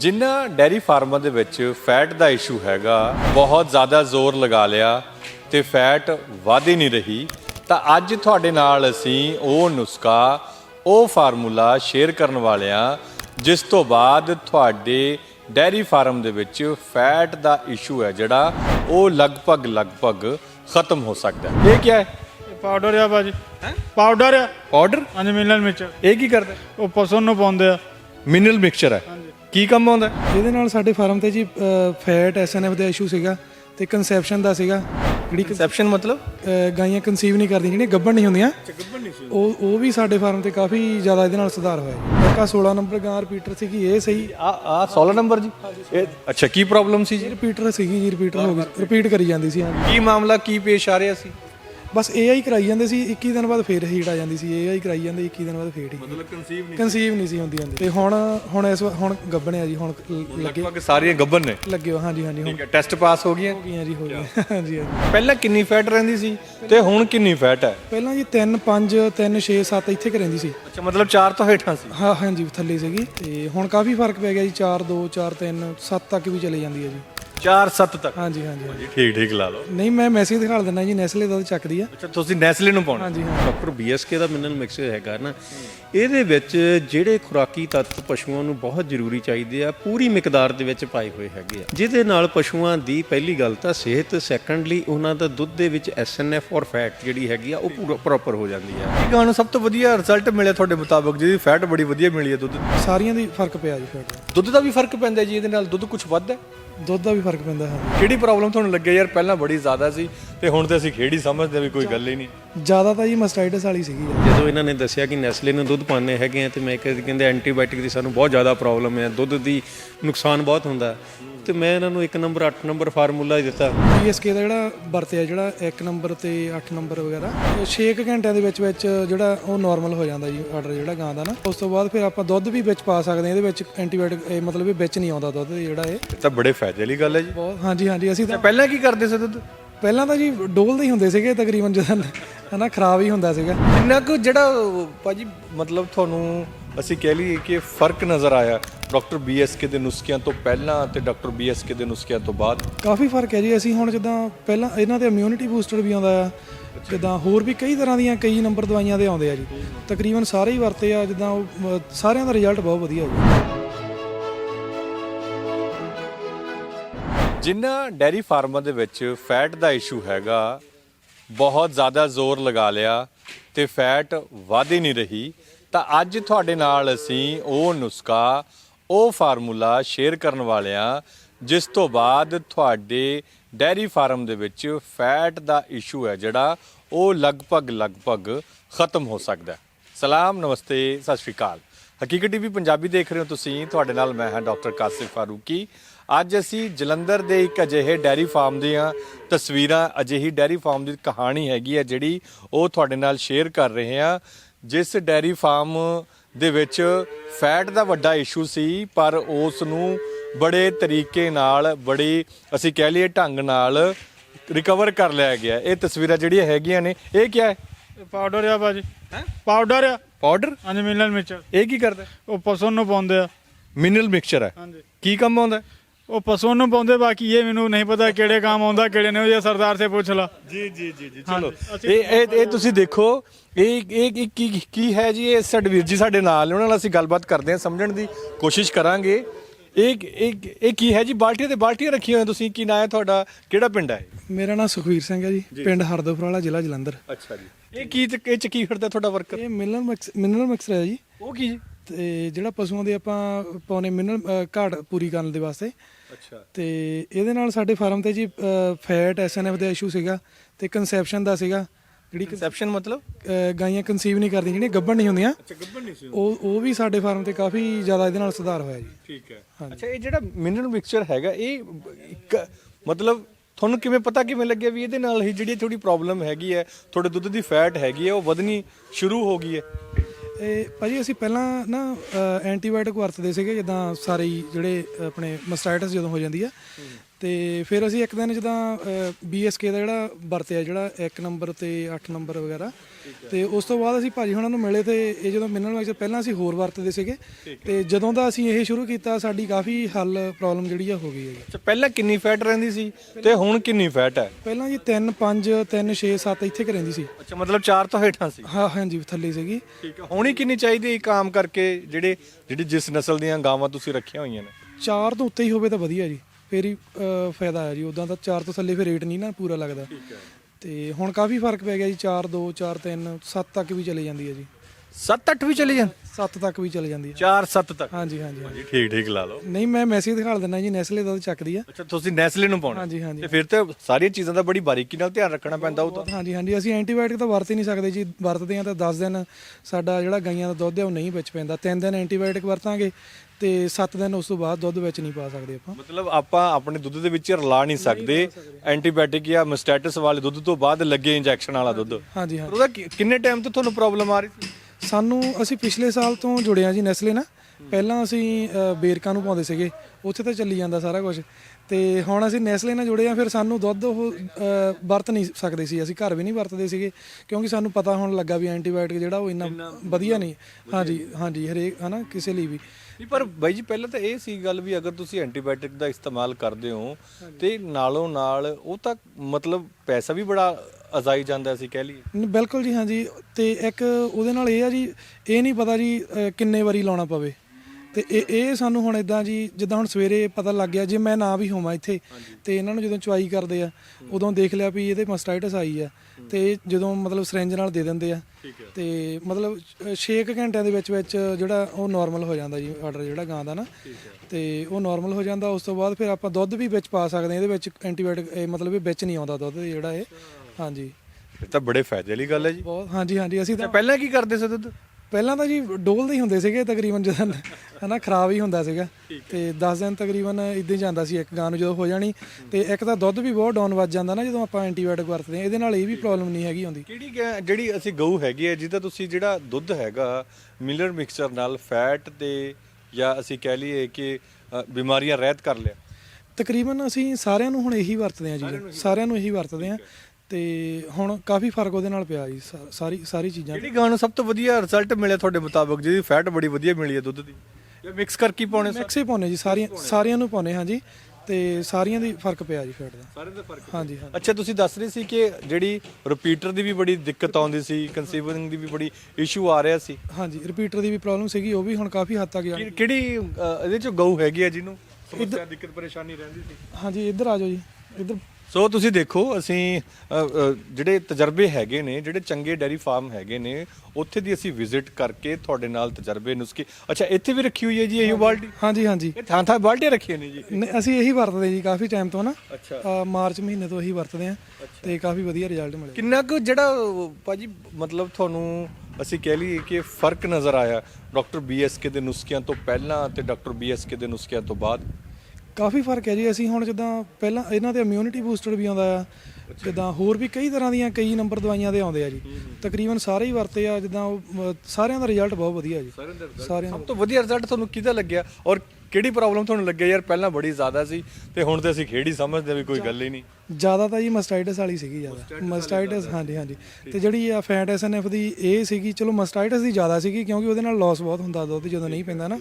ਜਿਨ੍ਹਾਂ ਡੈਰੀ ਫਾਰਮਾਂ ਦੇ ਵਿੱਚ ਫੈਟ ਦਾ ਇਸ਼ੂ ਹੈਗਾ ਬਹੁਤ ਜ਼ਿਆਦਾ ਜ਼ੋਰ ਲਗਾ ਲਿਆ ਤੇ ਫੈਟ ਵਧ ਹੀ ਨਹੀਂ ਰਹੀ। ਤਾਂ ਅੱਜ ਤੁਹਾਡੇ ਨਾਲ ਅਸੀਂ ਉਹ ਨੁਸਖਾ ਉਹ ਫਾਰਮੂਲਾ ਸ਼ੇਅਰ ਕਰਨ ਵਾਲਿਆਂ ਜਿਸ ਤੋਂ ਬਾਅਦ ਤੁਹਾਡੇ ਡੈਰੀ ਫਾਰਮ ਦੇ ਵਿੱਚ ਫੈਟ ਦਾ ਇਸ਼ੂ ਹੈ ਜਿਹੜਾ ਉਹ ਲਗਭਗ ਲਗਭਗ ਖਤਮ ਹੋ ਸਕਦਾ ਹੈ। ਇਹ ਕੀ ਹੈ? ਪਾਊਡਰ ਆ ਭਾਜੀ। ਪਾਊਡਰ ਆ। ਪਾਊਡਰ ਹਾਂਜੀ ਮਿਲਨ ਵਿੱਚ ਇਹ ਕੀ ਕਰਦਾ? ਉਹ ਪਸ਼ੂ ਨੂੰ ਪਾਉਂਦੇ ਆ। ਮਿਨਰਲ ਮਿਕਸਚਰ ਹੈ। ਕੀ ਕੰਮ ਆਉਂਦਾ? ਇਹਦੇ ਨਾਲ ਸਾਡੇ ਫਾਰਮ ਤੇ ਜੀ ਫੈਟ ਐਸਐਨਐਫ ਦਾ ਇਸ਼ੂ ਸੀਗਾ ਤੇ ਕਨਸੈਪਸ਼ਨ ਦਾ ਸੀਗਾ। ਜਿਹੜੀ ਕਨਸੈਪਸ਼ਨ ਮਤਲਬ? ਗਾਈਆਂ ਕਨਸੀਵ ਨਹੀਂ ਕਰਦੀਆਂ ਜਿਹੜੀਆਂ ਗੱਭਣ ਨਹੀਂ ਹੁੰਦੀਆਂ। ਉਹ ਉਹ ਵੀ ਸਾਡੇ ਫਾਰਮ ਤੇ ਕਾਫੀ ਜ਼ਿਆਦਾ ਇਹਦੇ ਨਾਲ ਸੁਧਾਰ ਹੋਇਆ ਇੱਕ ਆਹ 16 ਨੰਬਰ ਗਾਂ ਰਿਪੀਟਰ ਸੀਗੀ ਇਹ ਸਹੀ। ਆ ਆ 16 ਨੰਬਰ ਜੀ? ਇਹ ਅੱਛਾ ਕੀ ਪ੍ਰੋਬਲਮ ਸੀ ਜੀ? ਰਿਪੀਟਰ ਸੀਗੀ ਜੀ ਰਿਪੀਟਰ ਹੋ ਗਈ। ਰਿਪੀਟ ਕਰੀ ਜਾਂਦੀ ਸੀ ਕੀ ਮਾਮਲਾ ਕੀ ਪੇਸ਼ ਆ ਰਿਹਾ ਸੀ? ਬਸ ਏਆਈ ਕਰਾਈ ਜਾਂਦੇ ਸੀ 21 ਦਿਨ ਬਾਅਦ ਫੇਰ ਹੀਟ ਆ ਜਾਂਦੀ ਸੀ ਏਆਈ ਕਰਾਈ ਜਾਂਦੇ 21 ਦਿਨ ਬਾਅਦ ਫੇਰ ਹੀ। ਮਤਲਬ ਕਨਸੀਵ ਨਹੀਂ ਕਨਸੀਵ ਨਹੀਂ ਸੀ ਹੁੰਦੀ ਜਾਂਦੀ ਤੇ ਹੁਣ ਹੁਣ ਇਸ ਵਾਰ ਹੁਣ ਗੱਭਣਿਆ ਜੀ ਹੁਣ ਲ- ਲੱਗੇ। ਲਗਭਗ ਸਾਰੀਆਂ ਗੱਬਨ ਨੇ। ਲੱਗੇ ਹੋਏ, ਹਾਂਜੀ ਹਾਂਜੀ ਹੁਣ ਠੀਕ ਹੈ ਟੈਸਟ ਪਾਸ ਹੋ ਗਈਆਂ। ਹੋ ਗਈਆਂ ਜੀ ਹੋ ਗਈਆਂ। ਹਾਂਜੀ ਹਾਂਜੀ। ਪਹਿਲਾਂ ਕਿੰਨੀ ਫੈਟ ਰਹਿੰਦੀ ਸੀ ਤੇ ਹੁਣ ਕਿੰਨੀ ਫੈਟ ਹੈ? ਪਹਿਲਾਂ ਜੀ 3 5 3 6 7 ਇੱਥੇ ਕੁ ਰਹਿੰਦੀ ਸੀ। ਅੱਛਾ ਮਤਲਬ 4 ਤੋਂ ਹੇਠਾਂ ਸੀ। ਹਾਂ ਹਾਂਜੀ ਥੱਲੇ ਸੀਗੀ। ਤੇ ਹੁਣ ਕਾਫੀ ਫ਼ਰਕ ਪੈ ਗਿਆ ਜੀ 4 2 4 3 7 ਤੱਕ ਵੀ ਚਲੇ ਜਾਂਦੀ ਹੈ ਜੀ। 4 7 ਤੱਕ। ਹਾਂਜੀ ਹਾਂਜੀ ਹਾਂਜੀ। ਠੀਕ ਠੀਕ ਲਾ ਲਓ। ਨਹੀਂ ਮੈਂ ਮੈਸੇਜ ਦਿਖਾ ਦਿੰਦਾ ਜੀ ਨੈਸਲੇ ਦਾ ਚੱਕਦੀ ਆ। ਅੱਛਾ ਤੁਸੀਂ ਨੈਸਲੇ ਨੂੰ ਪਾਉਣਾ। ਹਾਂਜੀ ਹਾਂ। ਡਾਕਟਰ ਬੀਐਸਕੇ ਦਾ ਮਿਨਰਲ ਮਿਕਸਚਰ ਹੈਗਾ ਨਾ ਇਹਦੇ ਵਿੱਚ ਜਿਹੜੇ ਖੁਰਾਕੀ ਤੱਤ ਪਸ਼ੂਆਂ ਨੂੰ ਬਹੁਤ ਜ਼ਰੂਰੀ ਚਾਹੀਦੇ ਆ ਪੂਰੀ ਮਿਕਦਾਰ ਦੇ ਵਿੱਚ ਪਾਏ ਹੋਏ ਹੈਗੇ ਆ। ਜਿਹਦੇ ਨਾਲ ਪਸ਼ੂਆਂ ਦੀ ਪਹਿਲੀ ਗੱਲ ਤਾਂ ਸਿਹਤ ਸੈਕੰਡਲੀ ਉਹਨਾਂ ਦਾ ਦੁੱਧ ਦੇ ਵਿੱਚ ਐਸਐਨਐਫ ਔਰ ਫੈਟ ਜਿਹੜੀ ਹੈਗੀ ਆ ਉਹ ਪੂਰਾ ਪ੍ਰੋਪਰ ਹੋ ਜਾਂਦੀ ਆ। ਇਹ ਗਾਣਾ ਸਭ ਤੋਂ ਵਧੀਆ ਰਿਜ਼ਲਟ ਮਿਲਿਆ ਤੁਹਾਡੇ ਮੁਤਾਬਕ ਜਿਹਦੀ ਫੈਟ ਬੜੀ ਵਧੀਆ ਮਿਲੀ ਹੈ ਦੁੱਧ ਦੀ। ਸਾਰੀਆਂ ਦੀ ਫ਼ਰਕ ਪਿਆ ਜੀ ਫੈਟ ਦੁੱਧ ਦਾ ਵੀ ਫ਼ਰਕ ਪੈਂਦਾ ਜੀ ਇਹਦੇ ਨਾਲ ਦੁੱਧ ਕੁਝ ਵੱਧਦਾ ਹੈ? ਦੁੱਧ ਦਾ ਵੀ ਫ਼ਰਕ ਪੈਂਦਾ ਹੈ। ਕਿਹੜੀ ਪ੍ਰੋਬਲਮ ਤੁਹਾਨੂੰ ਲੱਗਿਆ ਯਾਰ? ਪਹਿਲਾਂ ਬੜੀ ਜ਼ਿਆਦਾ ਸੀ ਤੇ ਹੁਣ ਤੇ ਅਸੀਂ ਖੇੜੀ ਸਮਝਦੇ ਵੀ ਕੋਈ ਗੱਲ ਹੀ ਨਹੀਂ। ਜ਼ਿਆਦਾ ਤਾਂ ਜੀ ਮਸਟਾਈਟਸ ਵਾਲੀ ਸੀਗੀ ਜਦੋਂ ਇਹਨਾਂ ਨੇ ਦੱਸਿਆ ਕਿ ਨੈਸਲੇ ਨੂੰ ਦੁੱਧ ਪਾਉਂਦੇ ਹੈਗੇ ਆ ਤੇ ਮੈਂ ਕਿਹਾ ਕਹਿੰਦੇ ਐਂਟੀਬਾਇਓਟਿਕ ਦੀ ਸਾਨੂੰ ਬਹੁਤ ਜ਼ਿਆਦਾ ਪ੍ਰੋਬਲਮ ਹੈ। ਦੁੱਧ ਦੀ ਨੁਕਸਾਨ ਬਹੁਤ ਹੁੰਦਾ। ਤੇ ਮੈਂ ਇਹਨਾਂ ਨੂੰ ਇੱਕ ਨੰਬਰ 8 ਨੰਬਰ ਫਾਰਮੂਲਾ ਹੀ ਦਿੱਤਾ। ਪੀਐਸਕੇ ਦਾ ਜਿਹੜਾ ਵਰਤਿਆ ਜਿਹੜਾ 1 ਨੰਬਰ ਤੇ 8 ਨੰਬਰ ਵਗੈਰਾ 6 ਘੰਟਿਆਂ ਦੇ ਵਿੱਚ ਵਿੱਚ ਜਿਹੜਾ ਉਹ ਨਾਰਮਲ ਹੋ ਜਾਂਦਾ ਜੀ ਆਰਡਰ ਜਿਹੜਾ ਗਾਂ ਦਾ ਨਾ। ਉਸ ਤੋਂ ਬਾਅਦ ਫਿਰ ਆਪਾਂ ਦੁੱਧ ਵੀ ਵਿੱਚ ਪਾ ਸਕਦੇ ਹਾਂ ਇਹਦੇ ਵਿੱਚ ਐਂਟੀਬਾਇਓਟਿਕ ਇਹ ਮਤਲਬ ਇਹ ਵਿੱਚ ਨਹੀਂ ਆਉਂਦਾ ਦੁੱਧ ਜਿਹੜਾ ਇਹ। ਤਾਂ ਬੜੇ ਫਾਇਦੇ ਵਾਲੀ ਗੱਲ ਹੈ ਜੀ। ਬਹੁਤ ਹਾਂਜੀ ਹਾਂਜੀ ਅਸੀਂ ਤਾਂ ਪਹਿਲਾਂ ਕੀ ਕਰਦੇ ਸੀ ਦੁੱਧ? ਪਹਿਲਾਂ ਤਾਂ ਜੀ ਡੋਲਦੇ ਹੀ ਹੁੰਦੇ ਸੀਗੇ ਤਕਰੀਬਨ ਜਦੋਂ ਹਨਾ ਖਰਾਬ ਹੀ ਹੁੰਦਾ ਸੀਗਾ। ਕਿੰਨਾ ਕੁ ਜਿਹੜਾ ਭਾਜੀ ਮਤਲਬ ਤੁਹਾਨੂੰ ਅਸੀਂ ਕਹਿ ਲਈਏ ਕਿ ਫ਼ਰਕ ਨਜ਼ਰ ਆਇਆ ਡਾਕਟਰ ਬੀਐਸਕੇ ਦੇ ਨੁਸਖਿਆਂ ਤੋਂ ਪਹਿਲਾਂ ਤੇ ਡਾਕਟਰ ਬੀਐਸਕੇ ਦੇ ਨੁਸਖਿਆਂ ਤੋਂ ਬਾਅਦ। ਕਾਫੀ ਫ਼ਰਕ ਹੈ ਜੀ ਅਸੀਂ ਹੁਣ ਜਿੱਦਾਂ ਪਹਿਲਾਂ ਇਹਨਾਂ ਦੇ ਇਮਿਊਨਿਟੀ ਬੂਸਟਰ ਵੀ ਆਉਂਦਾ ਆ ਜਿੱਦਾਂ ਹੋਰ ਵੀ ਕਈ ਤਰ੍ਹਾਂ ਦੀਆਂ ਕਈ ਨੰਬਰ ਦਵਾਈਆਂ ਦੇ ਆਉਂਦੇ ਆ ਜੀ। ਤਕਰੀਬਨ ਸਾਰੇ ਹੀ ਵਰਤੇ ਆ ਜਿੱਦਾਂ ਉਹ, ਸਾਰਿਆਂ ਦਾ ਰਿਜ਼ਲਟ ਬਹੁਤ ਵਧੀਆ ਜੀ। ਜਿਨ੍ਹਾਂ ਡੈਰੀ ਫਾਰਮਾਂ ਦੇ ਵਿੱਚ ਫੈਟ ਦਾ ਇਸ਼ੂ ਹੈਗਾ ਬਹੁਤ ਜ਼ਿਆਦਾ ਜ਼ੋਰ ਲਗਾ ਲਿਆ ਤੇ ਫੈਟ ਵਧ ਹੀ ਨਹੀਂ ਰਹੀ। ਤਾਂ ਅੱਜ ਤੁਹਾਡੇ ਨਾਲ ਅਸੀਂ ਉਹ ਨੁਸਖਾ, ਉਹ ਫਾਰਮੂਲਾ ਸ਼ੇਅਰ ਕਰਨ ਵਾਲੇ ਵਾਲਿਆਂ ਜਿਸ ਤੋਂ ਬਾਅਦ ਤੁਹਾਡੇ ਡੈਰੀ ਫਾਰਮ ਦੇ ਵਿੱਚ ਫੈਟ ਦਾ ਇਸ਼ੂ ਹੈ ਜਿਹੜਾ, ਉਹ ਲਗਭਗ ਲਗਭਗ ਖਤਮ ਹੋ ਸਕਦਾ ਹੈ। ਸਲਾਮ, ਨਮਸਤੇ, ਸਤਿ ਸ਼੍ਰੀ ਅਕਾਲ। ਹਕੀਕਤ ਟੀਵੀ ਪੰਜਾਬੀ ਦੇਖ ਰਹੇ ਹੋ ਤੁਸੀਂ। ਤੁਹਾਡੇ ਨਾਲ ਮੈਂ ਹਾਂ ਡਾਕਟਰ ਕਾਸਿਫ ਫਾਰੂਕੀ। ਅੱਜ ਅਸੀਂ ਜਲੰਧਰ ਦੇ ਇੱਕ ਅਜਿਹੇ ਡੈਰੀ ਫਾਰਮ ਦੀਆਂ ਤਸਵੀਰਾਂ ਅਜਿਹੀ ਡੈਰੀ ਫਾਰਮ ਦੀ ਕਹਾਣੀ ਹੈਗੀ ਹੈ ਜਿਹੜੀ ਉਹ ਤੁਹਾਡੇ ਨਾਲ ਸ਼ੇਅਰ ਕਰ ਰਹੇ ਹਾਂ। ਜਿਸ ਡੈਰੀ ਫਾਰਮ ਦੇ ਵਿੱਚ ਫੈਟ ਦਾ ਵੱਡਾ ਇਸ਼ੂ ਸੀ ਪਰ ਉਸ ਨੂੰ ਬੜੇ ਤਰੀਕੇ ਨਾਲ ਬੜੀ ਅਸੀਂ ਕਹਿ ਲਈਏ ਢੰਗ ਨਾਲ ਰਿਕਵਰ ਕਰ ਲਿਆ ਗਿਆ। ਇਹ ਤਸਵੀਰਾਂ ਜਿਹੜੀਆਂ ਹੈਗੀਆਂ ਨੇ ਇਹ ਕੀ ਹੈ? ਪਾਊਡਰ ਆ ਭਾਜੀ। ਪਾਊਡਰ ਆ। ਪਾਊਡਰ ਹਾਂਜੀ ਮਿਲਨ ਵਿੱਚ ਇਹ ਕੀ ਕਰਦਾ? ਉਹ ਪਸ਼ੂ ਨੂੰ ਪਾਉਂਦੇ ਆ। ਮਿਨਰਲ ਮਿਕਸਚਰ ਹੈ ਹਾਂਜੀ। ਕੀ ਕੰਮ ਆਉਂਦਾ? ਹੈ? ਉਹ ਪਸ਼ੂ ਨੂੰ ਪਾਉਂਦੇ ਬਾਕੀ ਇਹ ਮੈਨੂੰ ਨਹੀਂ ਪਤਾ ਕਿਹੜੇ ਕੰਮ ਆਉਂਦਾ ਕਿਹੜੇ ਨਹੀਂ ਇਹ ਸਰਦਾਰ ਸੇ ਪੁੱਛ ਲਾ। ਜੀ ਜੀ ਜੀ ਜੀ ਚਲੋ। ਇਹ ਇਹ ਇਹ ਤੁਸੀਂ ਦੇਖੋ ਇਹ ਇਹ ਇਹ ਕੀ ਕੀ ਹੈ ਜੀ ਇਹ ਸੜਵੀਰ ਜੀ ਸਾਡੇ ਨਾਲ ਨੇ ਉਹਨਾਂ ਨਾਲ ਅਸੀਂ ਗੱਲਬਾਤ ਕਰਦੇ ਹਾਂ ਸਮਝਣ ਦੀ ਕੋਸ਼ਿਸ਼ ਕਰਾਂਗੇ। ਇਹ ਇਹ ਇਹ ਕੀ ਹੈ ਜੀ ਬਾਲਟੀਆਂ ਤੇ ਬਾਲਟੀਆਂ ਰੱਖੀਆਂ ਹੋਈਆਂ ਤੁਸੀਂ ਕੀ ਨਾਂ ਹੈ ਤੁਹਾਡਾ ਕਿਹੜਾ ਪਿੰਡ ਹੈ? ਮੇਰਾ ਨਾਮ ਸੁਖਵੀਰ ਸਿੰਘ ਹੈ ਜੀ ਪਿੰਡ ਹਰਦੋਪੁਰ ਵਾਲਾ ਜ਼ਿਲ੍ਹਾ ਜਲੰਧਰ। ਅੱਛਾ ਜੀ। ਇਹ ਕੀ ਇਹ ਚ ਕੀ ਫਿਰਦਾ ਤੁਹਾਡਾ ਵਰਕਰ ਇਹ ਮਿਨਰਲ ਮਿਕਸ ਮਿਨਰਲ ਮਿਕਸਰ ਹੈ ਜੀ। ਉਹ ਕੀ? ਜੀ ਤੇ ਜਿਹੜਾ ਪਸ਼ੂਆਂ ਦੇ ਆਪਾਂ ਪਾਉਨੇ ਮਿਨਰਲ ਘਾਟ ਪੂਰੀ ਕਰਨ ਦੇ ਵਾਸਤੇ ਅੱਛਾ। ਤੇ ਇਹਦੇ ਨਾਲ ਸਾਡੇ ਫਾਰਮ ਤੇ ਜੀ ਫੈਟ ਐਸਐਨਐਫ ਦਾ ਇਸ਼ੂ ਸੀਗਾ ਤੇ ਕਨਸੈਪਸ਼ਨ ਦਾ ਸੀਗਾ। ਜਿਹੜੀ ਕਨਸੈਪਸ਼ਨ ਮਤਲਬ? ਗਾਈਆਂ ਕਨਸੀਵ ਨਹੀਂ ਕਰਦੀਆਂ ਜਿਹੜੀਆਂ ਗੱਭਣ ਨਹੀਂ ਹੁੰਦੀਆਂ ਅੱਛਾ ਗੱਬਰ ਨਹੀਂ ਸੀ ਉਹ ਉਹ ਵੀ ਸਾਡੇ ਫਾਰਮ ਤੇ ਕਾਫੀ ਜ਼ਿਆਦਾ ਇਹਦੇ ਨਾਲ ਸੁਧਾਰ ਹੋਇਆ ਜੀ। ਠੀਕ ਹੈ। ਅੱਛਾ ਇਹ ਜਿਹੜਾ ਮਿਨਰਲ ਮਿਕਸਚਰ ਹੈਗਾ ਇਹ ਇੱਕ ਮਤਲਬ ਤੁਹਾਨੂੰ ਕਿਵੇਂ ਪਤਾ ਕਿਵੇਂ ਲੱਗਿਆ ਵੀ ਇਹਦੇ ਨਾਲ ਹੀ ਜਿਹੜੀ ਥੋੜੀ ਪ੍ਰੋਬਲਮ ਹੈਗੀ ਹੈ ਤੁਹਾਡੇ ਦੁੱਧ ਦੀ ਫੈਟ ਹੈਗੀ ਹੈ ਉਹ ਵਧਣੀ ਸ਼ੁਰੂ ਹੋ ਗਈ ਹੈ? ਇਹ ਭਾਜੀ ਅਸੀਂ ਪਹਿਲਾਂ ਨਾ ਐਂਟੀਬਾਇਓਟਿਕ ਵਰਤਦੇ ਸੀਗੇ, ਜਿੱਦਾਂ ਸਾਰੇ ਹੀ ਜਿਹੜੇ ਆਪਣੇ ਮਸਟਾਈਟਸ ਜਦੋਂ ਹੋ ਜਾਂਦੀ ਆ। ਤੇ ਫਿਰ ਅਸੀਂ ਇੱਕ ਦਿਨ ਜਦਾਂ BSK ਦਾ ਜਿਹੜਾ ਵਰਤਿਆ ਜਿਹੜਾ 1 ਨੰਬਰ ਤੇ 8 ਨੰਬਰ ਵਗੈਰਾ ਤੇ ਉਸ ਤੋਂ ਬਾਅਦ ਅਸੀਂ ਭਾਜੀ ਹੁਣਾਂ ਨੂੰ ਮਿਲੇ ਤੇ ਇਹ ਜਦੋਂ ਮਿਲਣ ਲੱਗੇ ਪਹਿਲਾਂ ਅਸੀਂ ਹੋਰ ਵਰਤਦੇ ਸੀਗੇ। ਤੇ ਜਦੋਂ ਦਾ ਅਸੀਂ ਇਹ ਸ਼ੁਰੂ ਕੀਤਾ ਸਾਡੀ ਕਾਫੀ ਹੱਲ ਪ੍ਰੋਬਲਮ ਜਿਹੜੀ ਆ ਹੋ ਗਈ ਹੈ ਜੀ ਪਹਿਲਾਂ ਕਿੰਨੀ ਫੈਟ ਰਹਿੰਦੀ ਸੀ ਤੇ ਹੁਣ ਕਿੰਨੀ ਫੈਟ ਹੈ? ਪਹਿਲਾਂ ਜੀ 3 5 3 6 7 ਇੱਥੇ ਕਿ ਰਹਿੰਦੀ ਸੀ। ਅੱਛਾ ਮਤਲਬ 4 ਤੋਂ ਹੇਠਾਂ ਸੀ? ਹਾਂ ਹਾਂਜੀ ਥੱਲੇ ਸੀਗੀ। ਠੀਕ ਹੈ ਹੋਣੀ ਕਿੰਨੀ ਚਾਹੀਦੀ ਹੈ ਕਾਮ ਕਰਕੇ ਜਿਹੜੇ ਜਿਹੜੀ ਜਿਸ ਨਸਲ ਦੀਆਂ ਗਾਵਾਂ ਤੁਸੀਂ ਰੱਖੀਆਂ ਹੋਈਆਂ ਨੇ? ਚਾਰ ਤੋਂ ਉੱਤੇ ਹੀ ਹੋਵੇ ਤਾਂ ਵਧੀਆ ਜੀ। ਫੇਰ ਹੀ ਫਾਇਦਾ ਹੈ ਜੀ। ਉਦਾਂ ਤਾਂ ਚਾਰ ਤੋਂ ਥੱਲੇ ਫਿਰ ਰੇਟ ਨਹੀਂ ਨਾ ਪੂਰਾ ਲੱਗਦਾ। ਤੇ ਹੁਣ ਕਾਫੀ ਫ਼ਰਕ ਪੈ ਗਿਆ ਜੀ 4 2 4 3 7 ਤੱਕ ਵੀ ਚਲੇ ਜਾਂਦੀ ਹੈ ਜੀ। 7-8 ਵੀ ਚਲੀ ਜਾਂ 7 ਤੱਕ ਵੀ ਚਲੇ ਜਾਂਦੀ ਹੈ। 4-7 ਤੱਕ? ਹਾਂਜੀ ਹਾਂਜੀ ਹਾਂਜੀ। ਜੀ ਠੀਕ ਠੀਕ ਲਾ ਲਓ। ਨਹੀਂ ਮੈਂ ਮੈਸੇਜ ਦਿਖਾ ਦਿੰਦਾ ਜੀ ਨੈਸਲੇ ਦਾ ਚੱਕਦੀ ਆ। ਅੱਛਾ ਤੁਸੀਂ ਨੈਸਲੇ ਨੂੰ ਪਾਉਣਾ। ਹਾਂਜੀ ਹਾਂਜੀ। ਤੇ ਫਿਰ ਤੇ ਸਾਰੀਆਂ ਚੀਜ਼ਾਂ ਦਾ ਬੜੀ ਬਾਰੀਕੀ ਨਾਲ ਧਿਆਨ ਰੱਖਣਾ ਪੈਂਦਾ ਉਹ ਤਾਂ। ਹਾਂਜੀ ਹਾਂਜੀ ਅਸੀਂ ਐਂਟੀਬਾਇਓਟਿਕ ਤਾਂ ਵਰਤ ਹੀ ਨਹੀਂ ਸਕਦੇ ਜੀ। ਵਰਤਦੇ ਆ ਤਾਂ 10 ਦਿਨ ਸਾਡਾ ਜਿਹੜਾ ਗਾਈਆਂ ਦਾ ਦੁੱਧ ਹੈ ਉਹ ਨਹੀਂ ਵਿੱਚ ਪੈਂਦਾ। 3 ਦਿਨ ਐਂਟੀਬਾਇਓਟਿਕ ਵਰਤਾਂਗੇ ਤੇ 7 ਦਿਨ ਉਸ ਤੋਂ ਬਾਅਦ ਦੁੱਧ ਵਿੱਚ ਨਹੀਂ ਪਾ ਸਕਦੇ ਆਪਾਂ। ਮਤਲਬ ਆਪਾਂ ਆਪਣੇ ਦੁੱਧ ਦੇ ਵਿੱਚ ਰਲਾ ਨਹੀਂ ਸਕਦੇ। ਐਂਟੀਬਾਇਓਟਿਕ ਜਾਂ ਮਸਟੈਟਸ ਵਾਲੇ ਦੁੱਧ ਤੋਂ ਬਾਅਦ ਲੱਗੇ ਇੰਜੈਕਸ਼ਨ ਵਾਲਾ ਦੁੱਧ। ਹਾਂਜੀ ਪਰ ਹਾਂ ਉਹਦਾ ਕਿ- ਕਿੰਨੇ ਟਾਈਮ ਤੋਂ ਤੁਹਾਨੂੰ ਪ੍ਰੋਬਲਮ ਆ ਰਹੀ ਸੀ? ਸਾਨੂੰ ਅਸੀਂ ਪਿਛਲੇ ਸਾਲ ਤੋਂ ਜੁੜੇ ਆ ਜੀ ਨੈਸਲੇ ਨਾਲ ਪਹਿਲਾਂ ਅਸੀਂ ਅ, ਬੇਰਕਾਂ ਨੂੰ ਪਾਉਂਦੇ ਸੀਗੇ। ਉੱਥੇ ਤਾਂ ਚੱਲੀ ਜਾਂਦਾ ਸਾਰਾ ਕੁਝ ਤੇ ਹੁਣ ਅਸੀਂ ਨੈਸਲੇ ਨਾਲ ਜੁੜੇ ਆ ਫਿਰ ਸਾਨੂੰ ਦੁੱਧ ਉਹ ਅ, ਵਰਤ ਨਹੀਂ ਸਕਦੇ ਸੀ। ਅਸੀਂ ਘਰ ਵੀ ਨਹੀਂ ਵਰਤਦੇ ਸੀਗੇ ਕਿਉਂਕਿ ਸਾਨੂੰ ਪਤਾ ਹੁਣ ਲੱਗਾ ਵੀ ਐਂਟੀਬਾਇਓਟਿਕ ਜਿਹੜਾ ਉਹ ਇੰਨਾ ਵਧੀਆ ਨਹੀਂ। ਹਾਂਜੀ ਹਾਂਜੀ ਹਰੇਕ ਹਨਾ ਕਿਸੇ ਲਈ ਵੀ। ਨਹੀਂ ਪਰ ਬਾਈ ਜੀ ਪਹਿਲਾਂ ਤਾਂ ਇਹ ਸੀ ਗੱਲ ਵੀ ਅਗਰ ਤੁਸੀਂ ਐਂਟੀਬਾਇਓਟਿਕ ਦਾ ਇਸਤੇਮਾਲ ਕਰਦੇ ਹੋ ਤੇ ਨਾਲੋਂ ਨਾਲ ਉਹ ਤਾਂ ਮਤਲਬ ਪੈਸਾ ਵੀ ਬੜਾ ਅਜ਼ਾਈ ਜਾਂਦਾ ਸੀ ਕਹਿ ਲਈਏ। ਬਿਲਕੁਲ ਜੀ ਹਾਂਜੀ। ਤੇ ਇੱਕ ਉਹਦੇ ਨਾਲ ਇਹ ਆ ਜੀ ਇਹ ਨਹੀਂ ਪਤਾ ਜੀ ਕਿੰਨੇ ਵਾਰੀ ਲਾਉਣਾ ਪਵੇ। ਤੇ ਇਹ ਇਹ ਸਾਨੂੰ ਹੁਣ ਇਦਾਂ ਜੀ ਜਿੱਦਾਂ ਹੁਣ ਸਵੇਰੇ ਪਤਾ ਲੱਗ ਗਿਆ ਜੇ ਮੈਂ ਨਾ ਵੀ ਹੋਵਾਂ ਇੱਥੇ ਤੇ ਇਹਨਾਂ ਨੂੰ ਜਦੋਂ ਚੁਆਈ ਕਰਦੇ ਆ ਉਦੋਂ ਦੇਖ ਲਿਆ ਵੀ ਇਹਦੇ ਮਸਟਾਈਟਸ ਆਈ ਆ ਤੇ ਇਹ ਜਦੋਂ ਮਤਲਬ ਸਿਰੰਜ ਨਾਲ ਦੇ ਦਿੰਦੇ ਆ ਤੇ ਮਤਲਬ 6 ਘੰਟਿਆਂ ਦੇ ਵਿੱਚ ਵਿੱਚ ਜਿਹੜਾ ਉਹ ਨਾਰਮਲ ਹੋ ਜਾਂਦਾ ਜੀ ਆਰਡਰ ਜਿਹੜਾ ਗਾਂ ਦਾ ਨਾ। ਤੇ ਉਹ ਨਾਰਮਲ ਹੋ ਜਾਂਦਾ ਉਸ ਤੋਂ ਬਾਅਦ ਫਿਰ ਆਪਾਂ ਦੁੱਧ ਵੀ ਵਿੱਚ ਪਾ ਸਕਦੇ ਹਾਂ ਇਹਦੇ ਵਿੱਚ ਐਂਟੀਬਾਇਓਟਿਕ ਇਹ ਮਤਲਬ ਇਹ ਵਿੱਚ ਨਹੀਂ ਆਉਂਦਾ ਦੁੱਧ ਜਿਹੜਾ ਇਹ। ਹਾਂਜੀ। ਫਿਰ ਤਾਂ ਬੜੇ ਫਾਇਦੇ ਵਾਲੀ ਗੱਲ ਹੈ ਜੀ। ਬਹੁਤ ਹਾਂਜੀ ਹਾਂਜੀ ਅਸੀਂ ਤਾਂ ਪਹਿਲਾਂ ਕੀ ਕਰਦੇ ਸੀ ਦੁੱਧ? ਪਹਿਲਾਂ ਤਾਂ ਜੀ ਡੋਲਦੇ ਹੀ ਹੁੰਦੇ ਸੀਗੇ ਤਕਰੀਬਨ ਜਦੋਂ ਹਨਾ ਖਰਾਬ ਹੀ ਹੁੰਦਾ ਸੀਗਾ। ਤੇ 10 ਦਿਨ ਤਕਰੀਬਨ ਇਦਾਂ ਹੀ ਜਾਂਦਾ ਸੀ ਇੱਕ ਗਾਂ ਨੂੰ ਜਦੋਂ ਹੋ ਜਾਣੀ। ਤੇ ਇੱਕ ਤਾਂ ਦੁੱਧ ਵੀ ਬਹੁਤ ਡਾਊਨ ਵੱਜ ਜਾਂਦਾ ਨਾ ਜਦੋਂ ਆਪਾਂ ਐਂਟੀਬਾਇਓਟਿਕ ਵਰਤਦੇ ਹਾਂ ਇਹਦੇ ਨਾਲ ਇਹ ਵੀ ਪ੍ਰੋਬਲਮ ਨਹੀਂ ਹੈਗੀ ਹੁੰਦੀ ਕਿਹੜੀ ਗੈ- ਜਿਹੜੀ ਅਸੀਂ ਗਊ ਹੈਗੀ ਹੈ ਜਿਹਦਾ ਤੁਸੀਂ ਜਿਹੜਾ ਦੁੱਧ ਹੈਗਾ ਮਿਲਰ ਮਿਕਸਚਰ ਨਾਲ ਫੈਟ ਤੇ ਜਾਂ ਅਸੀਂ ਕਹਿ ਲਈਏ ਕਿ ਅ, ਬਿਮਾਰੀਆਂ ਰਹਿਤ ਕਰ ਲਿਆ। ਤਕਰੀਬਨ ਅਸੀਂ ਸਾਰਿਆਂ ਨੂੰ ਹੁਣ ਇਹੀ ਵਰਤਦੇ ਹਾਂ ਜੀ। ਸਾਰਿਆਂ ਨੂੰ ਇਹੀ ਵਰਤਦੇ ਹਾਂ। ਤੇ ਹੁਣ ਕਾਫੀ ਫ਼ਰਕ ਉਹਦੇ ਨਾਲ ਪਿਆ ਜੀ ਸਾ- ਸਾਰੀ ਸਾਰੀ ਚੀਜ਼ਾਂ ਕਿਹੜੀ ਗਾਂ ਨੂੰ ਸਭ ਤੋਂ ਵਧੀਆ ਰਿਜ਼ਲਟ ਮਿਲਿਆ ਤੁਹਾਡੇ ਮੁਤਾਬਕ ਜਿਹਦੀ ਫੈਟ ਬੜੀ ਵਧੀਆ ਮਿਲੀ ਹੈ ਦੁੱਧ ਦੀ? ਜਾਂ ਮਿਕਸ ਕਰਕੇ ਹੀ ਪਾਉਣੇ ਮਿਕਸ ਹੀ ਪਾਉਨੇ ਜੀ ਸਾਰੀਆਂ ਸਾਰਿਆਂ ਨੂੰ ਪਾਉਨੇ ਹਾਂ ਜੀ ਤੇ ਸਾਰੀਆਂ ਦੀ ਫ਼ਰਕ ਪਿਆ ਜੀ ਫੈਟ ਦਾ। ਸਾਰੇ ਦਾ ਫ਼ਰਕ ਹਾਂਜੀ ਹਾਂ ਅੱਛਾ ਤੁਸੀਂ ਦੱਸ ਰਹੇ ਸੀ ਕਿ ਜਿਹੜੀ ਰਿਪੀਟਰ ਦੀ ਵੀ ਬੜੀ ਦਿੱਕਤ ਆਉਂਦੀ ਸੀ ਕਨਸੀਵਿੰਗ ਦੀ ਵੀ ਬੜੀ ਇਸ਼ੂ ਆ ਰਿਹਾ ਸੀ। ਹਾਂਜੀ ਰਿਪੀਟਰ ਦੀ ਵੀ ਪ੍ਰੋਬਲਮ ਸੀਗੀ ਉਹ ਵੀ ਹੁਣ ਕਾਫੀ ਹੱਦ ਤੱਕ ਜਾ ਕਿ- ਕਿਹੜੀ ਅ, ਇਹਦੇ ਚ ਗਊ ਹੈਗੀ ਹੈ ਜਿਹਨੂੰ? ਸਮੱਸਿਆ ਦਿੱਕਤ ਪਰੇਸ਼ਾਨੀ ਰਹਿੰਦੀ ਸੀ। ਹਾਂਜੀ ਇੱਧਰ ਆ ਜਾਓ ਜੀ। ਇੱਧਰ ਸੋ ਤੁਸੀਂ ਦੇਖੋ ਅਸੀਂ ਅ, ਅ, ਜਿਹੜੇ ਤਜਰਬੇ ਹੈਗੇ ਨੇ ਜਿਹੜੇ ਚੰਗੇ ਡੈਰੀ ਫਾਰਮ ਹੈਗੇ ਨੇ ਉੱਥੇ ਦੀ ਅਸੀਂ ਵਿਜ਼ਿਟ ਕਰਕੇ ਤੁਹਾਡੇ ਨਾਲ ਤਜਰਬੇ ਨੁਸਖੇ ਅੱਛਾ ਇੱਥੇ ਵੀ ਰੱਖੀ ਹੋਈ ਹੈ ਜੀ ਇਹ ਬਾਲਟੀ ਹਾਂਜੀ ਹਾਂਜੀ। ਇਹ ਥਾਂ ਥਾਂ ਬਾਲਟੀਆਂ ਰੱਖੀਆਂ ਨੇ ਜੀ? ਨਹੀਂ, ਅਸੀਂ ਇਹੀ ਵਰਤਦੇ ਜੀ ਕਾਫੀ ਟਾਈਮ ਤੋਂ ਨਾ। ਅੱਛਾ। ਅਹ ਮਾਰਚ ਮਹੀਨੇ ਤੋਂ ਇਹੀ ਵਰਤਦੇ ਆ ਤੇ ਕਾਫੀ ਵਧੀਆ ਰਿਜ਼ਲਟ ਮਿਲੇ। ਕਿੰਨਾ ਕੁ ਜਿਹੜਾ ਅ, ਭਾਜੀ ਮਤਲਬ ਤੁਹਾਨੂੰ ਅਸੀਂ ਕਹਿ ਲਈਏ ਕਿ ਫ਼ਰਕ ਨਜ਼ਰ ਆਇਆ ਡਾਕਟਰ ਬੀਐਸਕੇ ਦੇ ਨੁਸਖਿਆਂ ਤੋਂ ਪਹਿਲਾਂ ਤੇ ਡਾਕਟਰ ਬੀਐਸਕੇ ਦੇ ਨੁਸਖਿਆਂ ਤੋਂ ਬਾਅਦ? ਕਾਫੀ ਫ਼ਰਕ ਹੈ ਜੀ। ਅਸੀਂ ਹੁਣ ਜਿੱਦਾਂ ਪਹਿਲਾਂ ਇਹਨਾਂ ਤੇ ਇਮਿਊਨਿਟੀ ਬੂਸਟਰ ਵੀ ਆਉਂਦਾ ਆ। ਜਿੱਦਾਂ ਹੋਰ ਵੀ ਕਈ ਤਰ੍ਹਾਂ ਦੀਆਂ ਕਈ ਨੰਬਰ ਦਵਾਈਆਂ ਦੇ ਆਉਂਦੇ ਆ ਜੀ। ਤਕਰੀਬਨ ਸਾਰੇ ਹੀ ਵਰਤੇ ਆ। ਜਿੱਦਾਂ ਉਹ, ਸਾਰਿਆਂ ਦਾ ਰਿਜ਼ਲਟ ਬਹੁਤ ਵਧੀਆ ਜੀ। ਸਾਰਿਆਂ ਸਭ ਤੋਂ ਵਧੀਆ ਰਿਜ਼ਲਟ ਤੁਹਾਨੂੰ ਕਿਹਦਾ ਲੱਗਿਆ? ਔਰ ਕਿਹੜੀ ਪ੍ਰੋਬਲਮ ਤੁਹਾਨੂੰ ਲੱਗਿਆ ਯਾਰ? ਪਹਿਲਾਂ ਬੜੀ ਜ਼ਿਆਦਾ ਸੀ ਤੇ ਹੁਣ ਤੇ ਅਸੀਂ ਹੀ ਸਮਝਦੇ ਵੀ ਕੋਈ ਗੱਲ ਹੀ ਨਹੀਂ। ਜ਼ਿਆਦਾ ਤਾਂ ਜੀ ਮਸਟਾਈਟਸ ਵਾਲੀ ਸੀਗੀ ਜ਼ਿਆਦਾ। ਮਸਟਾਈਟਸ ਹਾਂਜੀ ਹਾਂਜੀ। ਤੇ ਜਿਹੜੀ ਆ ਫੈਟ ਐਸਐਨਐਫ ਦੀ ਇਹ ਸੀਗੀ ਚਲੋ ਮਸਟਾਈਟਸ ਦੀ ਜ਼ਿਆਦਾ ਸੀਗੀ ਕਿਉਂਕਿ ਉਹਦੇ ਨਾਲ ਲਾਸ ਬਹੁਤ ਹੁੰਦਾ ਦੁੱਧ ਜਦੋਂ ਨਹੀਂ ਪੈਂਦਾ ਨਾ।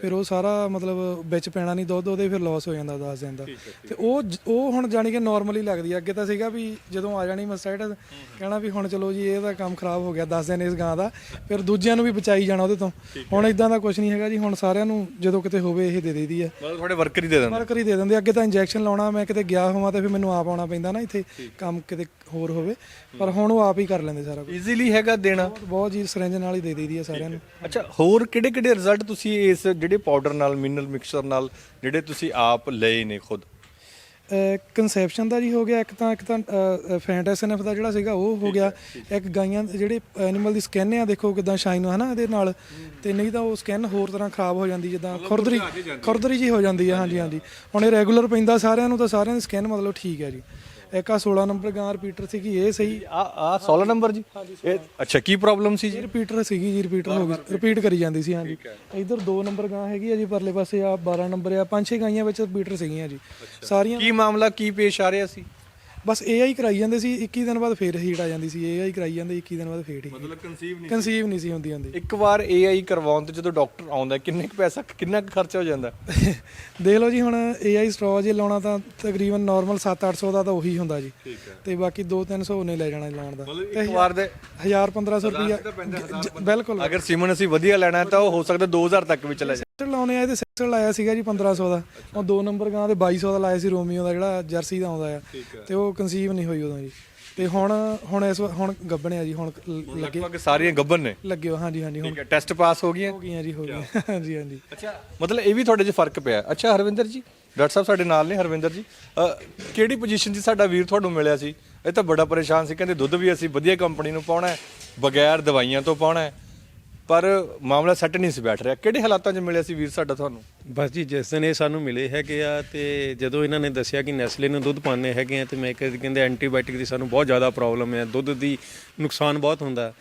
ਫਿਰ ਉਹ ਸਾਰਾ ਮਤਲਬ ਵਿੱਚ ਪੈਣਾ ਨਹੀਂ ਦੁੱਧ ਉਹਦੇ ਫਿਰ ਲਾਸ ਹੋ ਜਾਂਦਾ 10 ਦਿਨ ਦਾ। ਤੇ ਉਹ ਉਹ ਹੁਣ ਜਾਣੀ ਕਿ ਨਾਰਮਲੀ ਲੱਗਦੀ ਆ। ਅੱਗੇ ਤਾਂ ਸੀਗਾ ਵੀ ਜਦੋਂ ਆ ਜਾਣੀ ਮਸਟਾਈਟਸ ਕਹਿਣਾ ਵੀ ਹੁਣ ਚਲੋ ਜੀ ਇਹਦਾ ਕੰਮ ਖਰਾਬ ਹੋ ਗਿਆ 10 ਦਿਨ ਇਸ ਗਾਂ ਦਾ। ਫਿਰ ਦੂਜਿਆਂ ਨੂੰ ਵੀ ਬਚਾਈ ਜਾਣਾ ਉਹਦੇ ਤੋਂ। ਹੁਣ ਇਦਾਂ ਦਾ ਕੁਝ ਨਹੀਂ ਹੈਗਾ ਜੀ ਹੁਣ ਸਾਰਿਆਂ ਨੂੰ ਜਦੋਂ ਕਿਤੇ ਹੋਵੇ ਇਹ ਦੇ ਦੇਈਦੀ ਆ। ਮਤਲਬ ਤੁਹਾਡੇ ਵਰਕਰ ਹੀ ਦੇ ਦਿੰਦੇ। ਵਰਕਰ ਹੀ ਦੇ ਦਿੰਦੇ ਅੱਗੇ ਤਾਂ ਇੰਜੈਕਸ਼ਨ ਲਾਉਣਾ ਮੈਂ ਕਿਤੇ ਗਿਆ ਹੋਵਾਂ ਤੇ ਫਿਰ ਮੈਨੂੰ ਆਪ ਆਉਣਾ ਪੈਂਦਾ ਨਾ ਇੱਥੇ ਕੰਮ ਕਿਤੇ ਹੋਰ ਹੋਵੇ। ਪਰ ਹੁਣ ਉਹ ਆਪ ਹੀ ਕਰ ਲੈਂਦੇ ਸਾਰਾ ਕੁਝ ਈਜ਼ੀਲੀ ਹੈਗਾ ਦੇਣਾ। ਬਹੁਤ ਜੀ ਸਿਰੰਜ ਨਾਲ ਹੀ ਦੇ ਦੇਈਦੀ ਆ ਸਾਰਿਆਂ ਨੂੰ। ਅੱਛਾ ਹੋਰ ਕਿਹੜੇ ਕਿਹੜੇ ਰਿਜ਼ਲਟ ਤੁਸੀਂ ਇਸ ਜਿਹੜੇ ਪਾਊਡਰ ਨਾਲ ਮਿਨਰਲ ਮਿਕਸਚਰ ਨਾਲ ਜਿਹੜੇ ਤੁਸੀਂ ਆਪ ਲਏ ਨੇ ਖੁਦ? ਕਨਸੈਪਸ਼ਨ ਦਾ ਜੀ ਹੋ ਗਿਆ ਇੱਕ ਤਾਂ ਇੱਕ ਤਾਂ ਫੈਂਟ ਐਸਐਨਐਫ ਦਾ ਜਿਹੜਾ ਸੀਗਾ ਉਹ ਹੋ ਗਿਆ। ਇੱਕ ਗਾਈਆਂ ਦੇ ਜਿਹੜੇ ਐਨੀਮਲ ਦੀ ਸਕਿਨ ਆ ਦੇਖੋ ਕਿਦਾਂ ਸ਼ਾਈਨ ਹੈ ਨਾ ਇਹਦੇ ਨਾਲ। ਤੇ ਨਹੀਂ ਤਾਂ ਉਹ ਸਕਿਨ ਹੋਰ ਤਰ੍ਹਾਂ ਖਰਾਬ ਹੋ ਜਾਂਦੀ ਜਿੱਦਾਂ ਖੁਰਦਰੀ ਖੁਰਦਰੀ ਜੀ ਹੋ ਜਾਂਦੀ ਹੈ ਹਾਂਜੀ ਹਾਂਜੀ। ਹੁਣ ਇਹ ਰੈਗੂਲਰ ਪੈਂਦਾ ਸਾਰਿਆਂ ਨੂੰ ਤਾਂ ਸਾਰਿਆਂ ਦੀ ਸਕਿਨ ਮਤਲਬ ਠੀਕ ਹੈ ਜੀ। ਇੱਕ ਆ 16 ਨੰਬਰ ਗਾਂ ਰਿਪੀਟਰ ਸੀਗੀ ਇਹ ਸਹੀ। ਆ ਆ 16 ਨੰਬਰ ਜੀ? ਇਹ ਅੱਛਾ ਕੀ ਪ੍ਰੋਬਲਮ ਸੀ ਜੀ? ਰਿਪੀਟਰ ਸੀਗੀ ਜੀ ਰਿਪੀਟਰ ਹੋ ਗਈ। ਰਿਪੀਟ ਕਰੀ ਜਾਂਦੀ ਸੀ ਹਾਂਜੀ। ਇਧਰ 2 ਨੰਬਰ ਗਾਂ ਹੈਗੀ ਆ ਜੀ ਪਰਲੇ ਪਾਸੇ ਆ 12 ਨੰਬਰ ਆ ਪੰਜ ਛੇ ਗਾਈਆਂ ਵਿੱਚ ਰਿਪੀਟਰ ਸੀਗੀਆਂ ਜੀ। ਸਾਰੀਆਂ ਕੀ ਮਾਮਲਾ ਕੀ ਪੇਸ਼ ਆ ਰਿਹਾ ਸੀ? ਬਸ ਏਆਈ ਕਰਾਈ ਜਾਂਦੇ ਸੀ 21 ਦਿਨ ਬਾਅਦ ਫੇਰ ਹੀਟ ਆ ਜਾਂਦੀ ਸੀ ਏਆਈ ਕਰਾਈ ਜਾਂਦੇ 21 ਦਿਨ ਬਾਅਦ ਫੇਰ ਹੀ। ਮਤਲਬ ਕਨਸੀਵ ਕਨਸੀਵ ਨਹੀਂ ਸੀ ਹੁੰਦੀ ਹੁੰਦੀ। ਇੱਕ ਵਾਰ AI ਕਰਵਾਉਣ ਤੇ ਜਦੋਂ ਡਾਕਟਰ ਆਉਂਦਾ ਕਿੰਨੇ ਕੁ ਪੈਸਾ ਕਿੰਨਾ ਕੁ ਖਰਚਾ ਹੋ ਜਾਂਦਾ? ਦੇਖ ਲਓ ਜੀ ਹੁਣ ਏਆਈ ਸਟ੍ਰੋ ਜੇ ਲਾਉਣਾ ਤਾਂ ਤਕਰੀਬਨ ਨਾਰਮਲ 7-800 ਦਾ ਤਾਂ ਉਹੀ ਹੁੰਦਾ ਜੀ। ਤੇ ਬਾਕੀ 2-300 ਉਹਨੇ ਲੈ ਜਾਣਾ ਲਾਉਣ ਦਾ। ਮਤਲਬ ਇੱਕ ਵਾਰ ਦੇ 1000-1500 ਰੁਪਿਆ ਬਿਲਕੁਲ। ਅਗਰ ਸਿਮਨ ਅਸੀਂ ਵਧੀਆ ਲੈਣਾ ਹੈ ਤਾਂ ਉਹ ਹੋ ਸਕਦਾ 2000 ਤੱਕ ਵੀ ਚਲਾ ਜਾਏ ਸੈਕਟਰ ਲਾਉਣੇ ਆ ਇਹਦੇ ਸੈਕਟਰ ਲਾਇਆ ਸੀਗਾ ਜੀ 1500 ਦਾ। ਉਹ ਦੋ ਨੰਬਰ ਗਾਂ ਦੇ 2200 ਦਾ ਲਾਇਆ ਸੀ ਰੋਮੀਓ ਦਾ ਜਿਹੜਾ ਜਰਸੀ ਦਾ ਆਉਂਦਾ ਆ। ਤੇ ਉਹ ਕਨਸੀਵ ਨਹੀਂ ਹੋਈ ਉਦੋਂ ਜੀ। ਤੇ ਹੁਣ ਹੁਣ ਇਸ ਹੁਣ ਗੱਬਣਿਆ ਜੀ ਹੁਣ ਲੱਗੇ। ਲਗਭਗ ਸਾਰੀਆਂ ਗੱਬਨ ਨੇ? ਲੱਗੇ ਹੋ, ਹਾਂਜੀ ਹਾਂਜੀ ਹੁਣ ਠੀਕ ਹੈ ਟੈਸਟ ਪਾਸ ਹੋ ਗਈਆਂ? ਹੋ ਗਈਆਂ ਜੀ ਹੋ ਗਈਆਂ। ਹਾਂਜੀ ਹਾਂਜੀ। ਅੱਛਾ ਮਤਲਬ ਇਹ ਵੀ ਤੁਹਾਡੇ 'ਚ ਫ਼ਰਕ ਪਿਆ। ਅੱਛਾ ਹਰਵਿੰਦਰ ਜੀ ਡਾਕਟਰ ਸਾਹਿਬ ਸਾਡੇ ਨਾਲ ਨੇ ਹਰਵਿੰਦਰ ਜੀ। ਕਿਹੜੀ ਪੋਜੀਸ਼ਨ 'ਚ ਸਾਡਾ ਵੀਰ ਤੁਹਾਨੂੰ ਮਿਲਿਆ ਸੀ? ਇਹ ਤਾਂ ਬੜਾ ਪਰੇਸ਼ਾਨ ਸੀ ਕਹਿੰਦੇ ਦੁੱਧ ਵੀ ਅਸੀਂ ਵਧੀਆ ਕੰਪਨੀ ਨੂੰ ਪਾਉਣਾ ਹੈ ਬਗੈਰ ਦਵਾਈਆਂ ਤੋਂ ਪਾਉਣਾ ਹੈ। ਪਰ ਮਾਮਲਾ ਸੈੱਟ ਨਹੀਂ ਸੀ ਬੈਠ ਰਿਹਾ। ਕਿਹੜੇ ਹਾਲਾਤਾਂ 'ਚ ਮਿਲਿਆ ਸੀ ਵੀਰ ਸਾਡਾ ਤੁਹਾਨੂੰ? ਬਸ ਜੀ ਜਿਸ ਦਿਨ ਇਹ ਸਾਨੂੰ ਮਿਲੇ ਹੈਗੇ ਆ ਤੇ ਜਦੋਂ ਇਹਨਾਂ ਨੇ ਦੱਸਿਆ ਕਿ ਨੈਸਲੇ ਨੂੰ ਦੁੱਧ ਪਾਣੇ ਹੈਗੇ ਆ ਤੇ ਮੈਂ ਕਿਹਾ ਕਹਿੰਦੇ ਐਂਟੀਬਾਇਓਟਿਕ ਦੀ ਸਾਨੂੰ ਬਹੁਤ ਜ਼ਿਆਦਾ ਪ੍ਰੋਬਲਮ ਹੈ ਦੁੱਧ ਦੀ ਨੁਕਸਾਨ ਬਹੁਤ ਹੁੰਦਾ।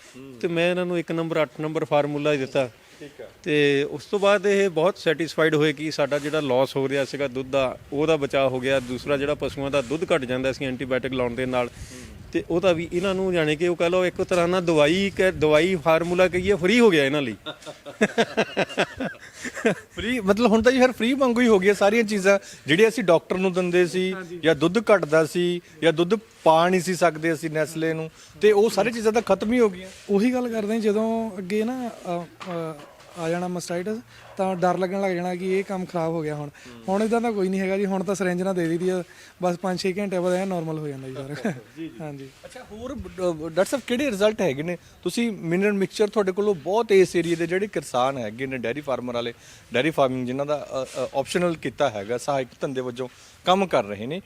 ਤੇ ਮੈਂ ਇਹਨਾਂ ਨੂੰ ਇੱਕ ਨੰਬਰ 8 ਨੰਬਰ ਫਾਰਮੂਲਾ ਦਿੱਤਾ। ਤੇ ਉਸ ਤੋਂ ਬਾਅਦ ਇਹ ਬਹੁਤ ਸੈਟੀਸਫਾਈਡ ਹੋਏ ਕਿ ਸਾਡਾ ਜਿਹੜਾ ਲਾਸ ਹੋ ਰਿਹਾ ਸੀਗਾ ਦੁੱਧ ਦਾ ਉਹਦਾ ਬਚਾਅ ਹੋ ਗਿਆ। ਦੂਸਰਾ ਜਿਹੜਾ ਪਸ਼ੂਆਂ ਦਾ ਦੁੱਧ ਘਟ ਜਾਂਦਾ ਸੀ ਐਂਟੀਬਾਇਓਟਿਕ ਲਾਉਣ ਦੇ ਨਾਲ ਤੇ ਉਹਦਾ ਵੀ ਇਹਨਾਂ ਨੂੰ ਜਾਣੇ ਕਿ ਉਹ ਕਹ ਲਓ ਇੱਕ ਤਰ੍ਹਾਂ ਨਾਲ ਦਵਾਈ ਕਿ ਦਵਾਈ ਫਾਰਮੂਲਾ ਕਹੀਏ ਫ੍ਰੀ ਹੋ ਗਿਆ ਇਹਨਾਂ ਲਈ। ਫ੍ਰੀ ਮਤਲਬ ਹੁਣ ਤਾਂ ਜੀ ਫਿਰ ਫ੍ਰੀ ਵਾਂਗੂ ਹੀ ਹੋ ਗਿਆ ਸਾਰੀਆਂ ਚੀਜ਼ਾਂ। ਜਿਹੜੀਆਂ ਅਸੀਂ ਡਾਕਟਰ ਨੂੰ ਦਿੰਦੇ ਸੀ ਜਾਂ ਦੁੱਧ ਘਟਦਾ ਸੀ ਜਾਂ ਦੁੱਧ ਪਾ ਨਹੀਂ ਸੀ ਸਕਦੇ ਅਸੀਂ ਨੈਸਲੇ ਨੂੰ ਤੇ ਉਹ ਸਾਰੀ ਚੀਜ਼ਾਂ ਤਾਂ ਖਤਮ ਹੀ ਹੋ ਗਈਆਂ। ਉਹੀ ਗੱਲ ਕਰਦੇ ਜਦੋਂ ਅੱਗੇ ਨਾ ਆ ਜਾਣਾ ਮਸਟਾਈਟਸ ਤਾਂ ਡਰ ਲੱਗਣ ਲੱਗ ਜਾਣਾ ਕਿ ਇਹ ਕੰਮ ਖਰਾਬ ਹੋ ਗਿਆ ਹੁਣ। ਹੁਣ ਇਦਾਂ ਦਾ ਕੋਈ ਨਹੀਂ ਹੈਗਾ ਜੀ ਹੁਣ ਤਾਂ ਸਿਰੰਜ ਨਾਲ ਦੇ ਦਿੱਤੀ ਆ ਬਸ 5-6 ਘੰਟੇ ਬਾਅਦ ਇਹ ਨਾਰਮਲ ਹੋ ਜਾਂਦਾ ਜੀ ਸਾਰਾ। ਹਾਂਜੀ। ਅੱਛਾ ਹੋਰ ਡਾਕਟਰ ਸਾਹਿਬ ਕਿਹੜੇ ਰਿਜ਼ਲਟ ਹੈਗੇ ਨੇ? ਤੁਸੀਂ ਮਿਨਰਲ ਮਿਕਸਚਰ ਤੁਹਾਡੇ ਕੋਲੋਂ ਬਹੁਤ ਇਸ ਏਰੀਆ ਦੇ ਜਿਹੜੇ ਕਿਸਾਨ ਹੈਗੇ ਨੇ ਡੈਰੀ ਫਾਰਮਰ ਵਾਲੇ ਡੈਰੀ ਫਾਰਮਿੰਗ ਜਿਨ੍ਹਾਂ ਦਾ ਆਪਸ਼ਨਲ ਕੀਤਾ ਹੈਗਾ ਸਹਾਇਕ ਧੰਦੇ ਵਜੋਂ ਕੰਮ ਕਰ ਰਹੇ ਨੇ।